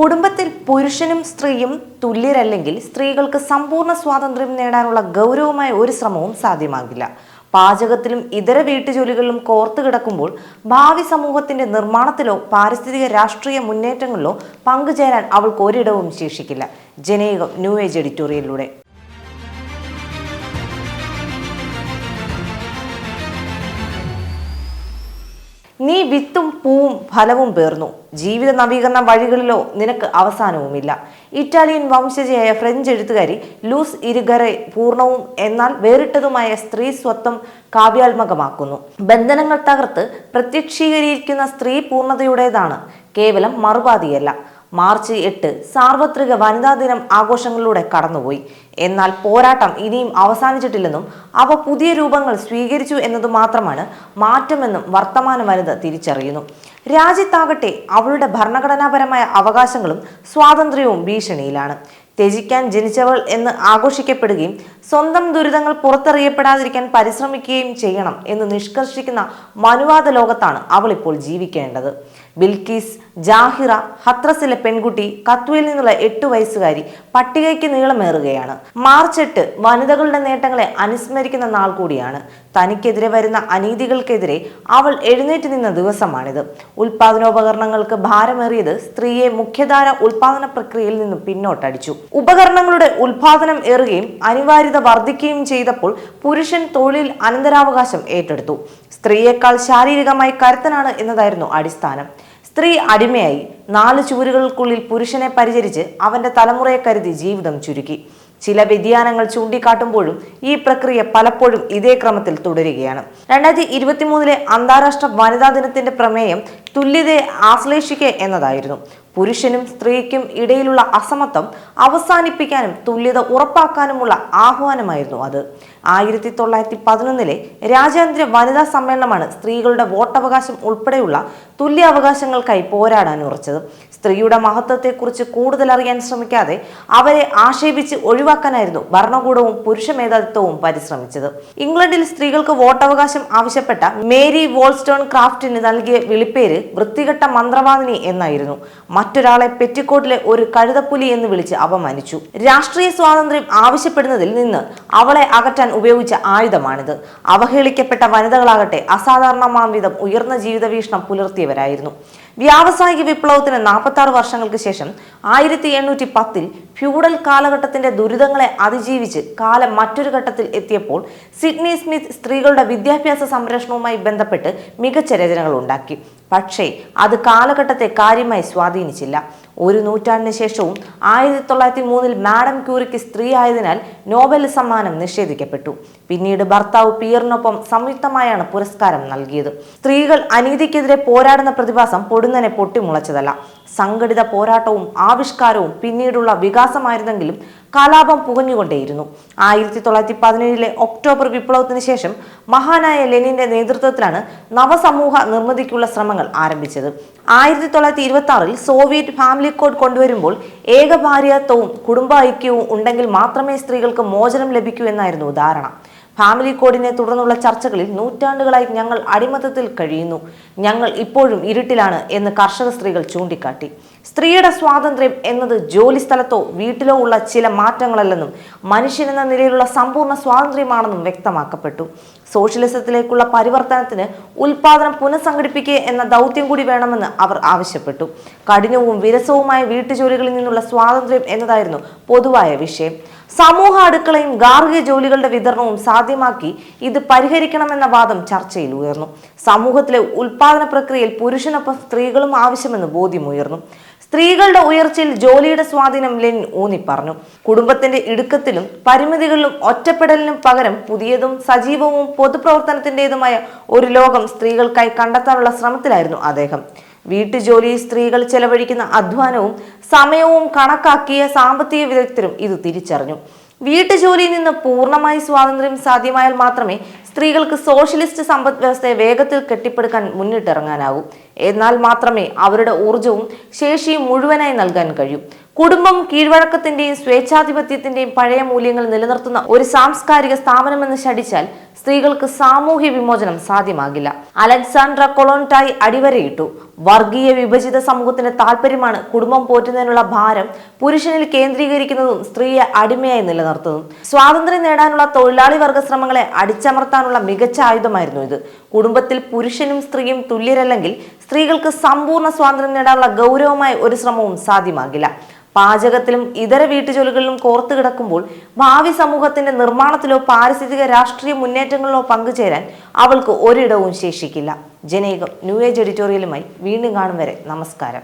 കുടുംബത്തിൽ പുരുഷനും സ്ത്രീയും തുല്യരല്ലെങ്കിൽ സ്ത്രീകൾക്ക് സമ്പൂർണ സ്വാതന്ത്ര്യം നേടാനുള്ള ഗൗരവമായ ഒരു ശ്രമവും സാധ്യമാകില്ല. പാചകത്തിലും ഇതര വീട്ടുജോലികളിലും കോർത്തു കിടക്കുമ്പോൾ ഭാവി സമൂഹത്തിന്റെ നിർമ്മാണത്തിലോ പാരിസ്ഥിതിക രാഷ്ട്രീയ മുന്നേറ്റങ്ങളിലോ പങ്കുചേരാൻ അവൾക്ക് ഒരിടവും ശേഷിക്കില്ല ജനേകം ന്യൂ ഏജ് എഡിറ്റോറിയലിലൂടെ. നീ വിത്തും പൂവും ഫലവും പേർന്നു. ജീവിത നവീകരണ വഴികളിലോ നിനക്ക് അവസാനവുമില്ല. ഇറ്റാലിയൻ വംശജയായ ഫ്രഞ്ച് എഴുത്തുകാരി ലൂസ് ഇരിഗറെ പൂർണവും എന്നാൽ വേറിട്ടതുമായ സ്ത്രീ സ്വത്വം കാവ്യാത്മകമാക്കുന്നു. ബന്ധനങ്ങൾ തകർത്ത് പ്രത്യക്ഷീകരിക്കുന്ന സ്ത്രീ പൂർണതയുടേതാണ് കേവലം മറുപാതിയല്ല. മാർച്ച് എട്ട് സാർവത്രിക വനിതാ ദിനം ആഘോഷങ്ങളിലൂടെ കടന്നുപോയി. എന്നാൽ പോരാട്ടം ഇനിയും അവസാനിച്ചിട്ടില്ലെന്നും അവ പുതിയ രൂപങ്ങൾ സ്വീകരിച്ചു എന്നതു മാത്രമാണ് മാറ്റമെന്നും വർത്തമാന വനിത തിരിച്ചറിയുന്നു. രാജ്യത്താകട്ടെ അവളുടെ ഭരണഘടനാപരമായ അവകാശങ്ങളും സ്വാതന്ത്ര്യവും ഭീഷണിയിലാണ്. ത്യജിക്കാൻ ജനിച്ചവൾ എന്ന് ആഘോഷിക്കപ്പെടുകയും സ്വന്തം ദുരിതങ്ങൾ പുറത്തറിയപ്പെടാതിരിക്കാൻ പരിശ്രമിക്കുകയും ചെയ്യണം എന്ന് നിഷ്കർഷിക്കുന്ന മനുവാദ ലോകത്താണ് അവൾ ഇപ്പോൾ ജീവിക്കേണ്ടത്. ബിൽക്കീസ് ജാഹിറ ഹത്രസിലെ പെൺകുട്ടി കത്വയിൽ നിന്നുള്ള എട്ടു വയസ്സുകാരി പട്ടികയ്ക്ക് നീളമേറുകയാണ്. മാർച്ച് എട്ട് വനിതകളുടെ നേട്ടങ്ങളെ അനുസ്മരിക്കുന്ന നാൾ കൂടിയാണ്. തനിക്കെതിരെ വരുന്ന അനീതികൾക്കെതിരെ അവൾ എഴുന്നേറ്റ് നിന്ന ദിവസമാണിത്. ഉൽപാദനോപകരണങ്ങൾക്ക് ഭാരമേറിയത് സ്ത്രീയെ മുഖ്യധാര ഉൽപാദന പ്രക്രിയയിൽ നിന്നും പിന്നോട്ടടിച്ചു. ഉപകരണങ്ങളുടെ ഉൽപാദനം ഏറുകയും അനിവാര്യത വർദ്ധിക്കുകയും ചെയ്തപ്പോൾ പുരുഷൻ തൊഴിൽ അനന്തരാവകാശം ഏറ്റെടുത്തു. സ്ത്രീയേക്കാൾ ശാരീരികമായി കരുത്തനാണ് എന്നതായിരുന്നു അടിസ്ഥാനം. സ്ത്രീ അടിമയായി. നാല് ചുവരുകൾക്കുള്ളിൽ പുരുഷനെ പരിചരിച്ച് അവന്റെ തലമുറയെ കരുതി ജീവിതം ചുരുക്കി. ചില വ്യതിയാനങ്ങൾ ചൂണ്ടിക്കാട്ടുമ്പോഴും ഈ പ്രക്രിയ പലപ്പോഴും ഇതേ ക്രമത്തിൽ തുടരുകയാണ്. രണ്ടായിരത്തി ഇരുപത്തിമൂന്നിലെ അന്താരാഷ്ട്ര വനിതാ ദിനത്തിന്റെ പ്രമേയം തുല്യതയെ ആശ്ലേഷിക്കുക എന്നതായിരുന്നു. പുരുഷനും സ്ത്രീക്കും ഇടയിലുള്ള അസമത്വം അവസാനിപ്പിക്കാനും തുല്യത ഉറപ്പാക്കാനുമുള്ള ആഹ്വാനമായിരുന്നു അത്. ആയിരത്തി തൊള്ളായിരത്തി പതിനൊന്നിലെ രാജ്യാന്തര വനിതാ സമ്മേളനമാണ് സ്ത്രീകളുടെ വോട്ടവകാശം ഉൾപ്പെടെയുള്ള തുല്യ അവകാശങ്ങൾക്കായി പോരാടാൻ ഉറച്ചത്. സ്ത്രീയുടെ മഹത്വത്തെക്കുറിച്ച് കൂടുതൽ അറിയാൻ ശ്രമിക്കാതെ അവരെ ആക്ഷേപിച്ച് ഒഴിവാക്കാനായിരുന്നു ഭരണകൂടവും പുരുഷ മേധാവിത്വവും പരിശ്രമിച്ചത്. ഇംഗ്ലണ്ടിൽ സ്ത്രീകൾക്ക് വോട്ടവകാശം ആവശ്യപ്പെട്ട മേരി വോൾസ്റ്റോൺ ക്രാഫ്റ്റിന് നൽകിയ വിളിപ്പേര് വൃത്തികെട്ട മന്ത്രവാദിനി എന്നായിരുന്നു. മറ്റൊരാളെ പെറ്റിക്കോട്ടിലെ ഒരു കഴുതപ്പുലി എന്ന് വിളിച്ച് അപമാനിച്ചു രാഷ്ട്രീയ സ്വാതന്ത്ര്യം ആവശ്യപ്പെടുന്നതിൽ നിന്ന് അവളെ അകറ്റാൻ ഉപയോഗിച്ച ആയുധമാണിത്. അവഹേളിക്കപ്പെട്ട വനിതകളാകട്ടെ അസാധാരണമാം വിധം ഉയർന്ന ജീവിതവീക്ഷണം പുലർത്തിയവരായിരുന്നു. വ്യാവസായിക വിപ്ലവത്തിന് നാൽപ്പത്തി വർഷങ്ങൾക്ക് ശേഷം ആയിരത്തി എണ്ണൂറ്റി പത്തിൽ ഫ്യൂഡൽ കാലഘട്ടത്തിന്റെ ദുരിതങ്ങളെ അതിജീവിച്ച് കാലം മറ്റൊരു ഘട്ടത്തിൽ എത്തിയപ്പോൾ സിഡ്നി സ്മിത്ത് സ്ത്രീകളുടെ വിദ്യാഭ്യാസ സംരക്ഷണവുമായി ബന്ധപ്പെട്ട് മികച്ച രചനകൾ ഉണ്ടാക്കി. പക്ഷേ അത് കാലഘട്ടത്തെ കാര്യമായി സ്വാധീനിച്ചില്ല. ഒരു നൂറ്റാണ്ടിന് ശേഷവും ആയിരത്തി തൊള്ളായിരത്തി മൂന്നിൽ മാഡം ക്യൂറിക്ക് സ്ത്രീ ആയതിനാൽ നോബൽ സമ്മാനം നിഷേധിക്കപ്പെട്ടു. പിന്നീട് ഭർത്താവ് പിയറിനൊപ്പം സംയുക്തമായാണ് പുരസ്കാരം നൽകിയത്. സ്ത്രീകൾ അനീതിക്കെതിരെ പോരാടുന്ന പ്രതിഭാസം പൊടുന്നനെ പൊട്ടിമുളച്ചതല്ല. സംഘടിത പോരാട്ടവും ആവിഷ്കാരവും പിന്നീടുള്ള വികാസമായിരുന്നെങ്കിലും കലാപം പുകഞ്ഞുകൊണ്ടേയിരുന്നു. ആയിരത്തി തൊള്ളായിരത്തി പതിനേഴിലെ ഒക്ടോബർ വിപ്ലവത്തിന് ശേഷം മഹാനായ ലെനിന്റെ നേതൃത്വത്തിലാണ് നവസമൂഹ നിർമ്മിതിക്കുള്ള ശ്രമങ്ങൾ ആരംഭിച്ചത്. ആയിരത്തി തൊള്ളായിരത്തി ഇരുപത്തി ആറിൽ സോവിയറ്റ് ഫാമിലി കോഡ് കൊണ്ടുവരുമ്പോൾ ഏകഭാര്യത്വവും കുടുംബ ഐക്യവും ഉണ്ടെങ്കിൽ മാത്രമേ സ്ത്രീകൾക്ക് മോചനം ലഭിക്കൂ എന്നായിരുന്നു ധാരണ. ഫാമിലി കോഡിനെ തുടർന്നുള്ള ചർച്ചകളിൽ നൂറ്റാണ്ടുകളായി ഞങ്ങൾ അടിമത്തത്തിൽ കഴിയുന്നു. ഞങ്ങൾ ഇപ്പോഴും ഇരുട്ടിലാണ് എന്ന് കർഷക സ്ത്രീകൾ ചൂണ്ടിക്കാട്ടി. സ്ത്രീയുടെ സ്വാതന്ത്ര്യം എന്നത് ജോലി സ്ഥലത്തോ വീട്ടിലോ ഉള്ള ചില മാറ്റങ്ങളല്ലെന്നും മനുഷ്യൻ എന്ന നിലയിലുള്ള സമ്പൂർണ സ്വാതന്ത്ര്യമാണെന്നും വ്യക്തമാക്കപ്പെട്ടു. സോഷ്യലിസത്തിലേക്കുള്ള പരിവർത്തനത്തിന് ഉൽപാദനം പുനഃസംഘടിപ്പിക്കുക എന്ന ദൗത്യം കൂടി വേണമെന്ന് അവർ ആവശ്യപ്പെട്ടു. കഠിനവും വിരസവുമായ വീട്ടുജോലികളിൽ നിന്നുള്ള സ്വാതന്ത്ര്യം എന്നതായിരുന്നു പൊതുവായ വിഷയം. സമൂഹ അടുക്കളയും ഗാർഹിക ജോലികളുടെ വിതരണവും സാധ്യമാക്കി ഇത് പരിഹരിക്കണമെന്ന വാദം ചർച്ചയിൽ ഉയർന്നു. സമൂഹത്തിലെ ഉൽപാദന പ്രക്രിയയിൽ പുരുഷനൊപ്പം സ്ത്രീകളും ആവശ്യമെന്ന് ബോധ്യമുയർന്നു സ്ത്രീകളുടെ ഉയർച്ചയിൽ ജോലിയുടെ സ്വാധീനം ലെൻ ഊന്നി പറഞ്ഞു. കുടുംബത്തിന്റെ ഇടുക്കത്തിലും പരിമിതികളിലും ഒറ്റപ്പെടലിനും പകരം പുതിയതും സജീവവും പൊതുപ്രവർത്തനത്തിന്റെതുമായ ഒരു ലോകം സ്ത്രീകൾക്കായി കണ്ടെത്താനുള്ള ശ്രമത്തിലായിരുന്നു അദ്ദേഹം. വീട്ടുജോലിയിൽ സ്ത്രീകൾ ചെലവഴിക്കുന്ന അധ്വാനവും സമയവും കണക്കാക്കിയ സാമ്പത്തിക വിദഗ്ധരും ഇത് തിരിച്ചറിഞ്ഞു. വീട്ടുജോലിയിൽ നിന്ന് പൂർണമായി സ്വാതന്ത്ര്യം സാധ്യമായാൽ മാത്രമേ സ്ത്രീകൾക്ക് സോഷ്യലിസ്റ്റ് സമ്പദ് വ്യവസ്ഥയെ വേഗത്തിൽ കെട്ടിപ്പടുക്കാൻ മുന്നിട്ടിറങ്ങാനാവൂ. എന്നാൽ മാത്രമേ അവരുടെ ഊർജവും ശേഷിയും മുഴുവനായി നൽകാൻ കഴിയൂ. കുടുംബം കീഴ്വഴക്കത്തിന്റെയും സ്വേച്ഛാധിപത്യത്തിന്റെയും പഴയ മൂല്യങ്ങൾ നിലനിർത്തുന്ന ഒരു സാംസ്കാരിക സ്ഥാപനമെന്ന് ശടിച്ചാൽ സ്ത്രീകൾക്ക് സാമൂഹ്യ വിമോചനം സാധ്യമാകില്ല. അലക്സാണ്ട്ര കൊളോൺടായി അടിവരയിട്ടു. വർഗീയ വിഭജിത സമൂഹത്തിന്റെ താല്പര്യമാണ് കുടുംബം പോറ്റുന്നതിനുള്ള ഭാരം പുരുഷനിൽ കേന്ദ്രീകരിക്കുന്നതും സ്ത്രീയെ അടിമയായി നിലനിർത്തുന്നതും. സ്വാതന്ത്ര്യം നേടാനുള്ള തൊഴിലാളി വർഗ ശ്രമങ്ങളെ അടിച്ചമർത്താനുള്ള മികച്ച ആയുധമായിരുന്നു ഇത്. കുടുംബത്തിൽ പുരുഷനും സ്ത്രീയും തുല്യരല്ലെങ്കിൽ സ്ത്രീകൾക്ക് സമ്പൂർണ സ്വാതന്ത്ര്യം നേടാനുള്ള ഗൗരവമായ ഒരു ശ്രമവും സാധ്യമാകില്ല. പാചകത്തിലും ഇതര വീട്ടുജോലികളിലും കോർത്തു കിടക്കുമ്പോൾ ഭാവി സമൂഹത്തിന്റെ നിർമ്മാണത്തിലോ പാരിസ്ഥിതിക രാഷ്ട്രീയ മുന്നേറ്റങ്ങളിലോ പങ്കുചേരാൻ അവൾക്ക് ഒരിടവും ശേഷിക്കില്ല. ജനേകം ന്യൂ ഏജ് എഡിറ്റോറിയലുമായി വീണ്ടും കാണും വരെ. നമസ്കാരം.